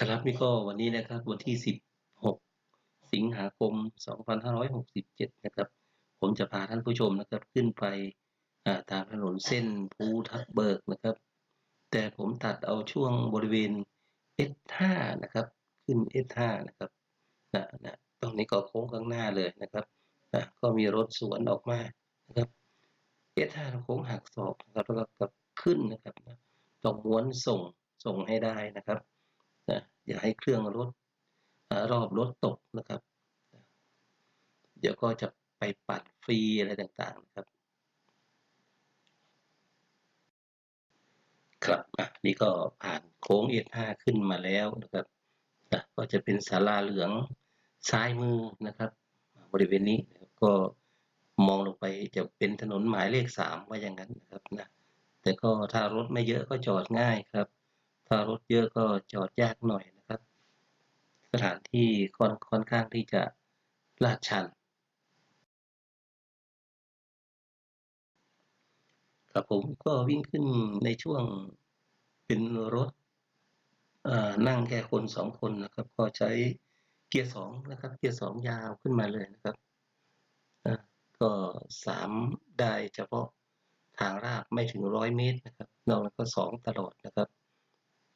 ครับนี่ก็วันนี้นะครับวันที่ 16 สิงหาคม 2567 นะครับ ผมจะพาท่านผู้ชมนะครับขึ้นไปตามถนนเส้นภูทับเบิกนะครับ แต่ผมตัดเอาช่วงบริเวณ S5 นะครับ ขึ้น S5 นะครับนะนะตรงนี้ก็โค้งข้างหน้าเลยนะครับนะก็มีรถสวนออกมานะครับ S5 โค้งหักศอกนะครับแล้วก็กลับขึ้นนะครับนะต้องม้วนส่งส่งให้ได้นะครับ อย่าให้เครื่องรถรอบรถตกนะครับ เดี๋ยวก็จะไปปัดฟรีอะไรต่างๆนะครับ ครับนี่ก็ผ่านโค้ง S5 ขึ้นมาแล้วนะครับนะก็จะเป็นศาลาเหลืองซ้ายมือนะครับ บริเวณนี้ก็มองลงไปจะเป็นถนนหมายเลขสามว่าอย่างนั้นนะครับนะแต่ก็ถ้ารถไม่เยอะก็จอดง่ายครับ ถ้ารถเยอะก็จอดยากหน่อย ถานที่ค่อนค่อนข้างที่จะลาดชันครับผมก็วิ่งขึ้นในช่วงเป็นรถนั่งแค่คนสองคนนะครับ ก็ใช้เกียร์สองนะครับ เกียร์สองยาวขึ้นมาเลยนะครับก็สามได้เฉพาะทางราบไม่ถึงร้อยเมตรนะครับนอกนั้นก็สองตลอดนะครับ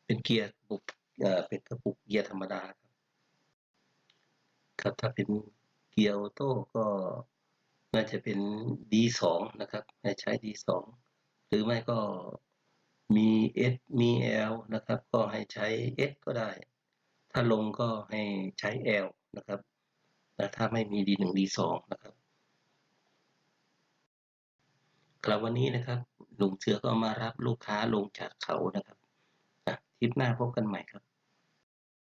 เป็นเกียร์ปุกเอ่อเป็นกระปุกเกียร์ธรรมดาครับ ครับถ้าเป็นเกียร์ออโต้ก็น่าจะเป็น D2 นะครับให้ใช้ D2 หรือไม่ก็มี S มี L นะครับ ก็ให้ใช้ S ก็ได้ ถ้าลงก็ให้ใช้ L นะครับแต่ถ้าไม่มี D1 D2 นะครับ ครับวันนี้นะครับลุงเชือก็มารับลูกค้าลงจากเขานะครับทริปหน้าพบกันใหม่ครับ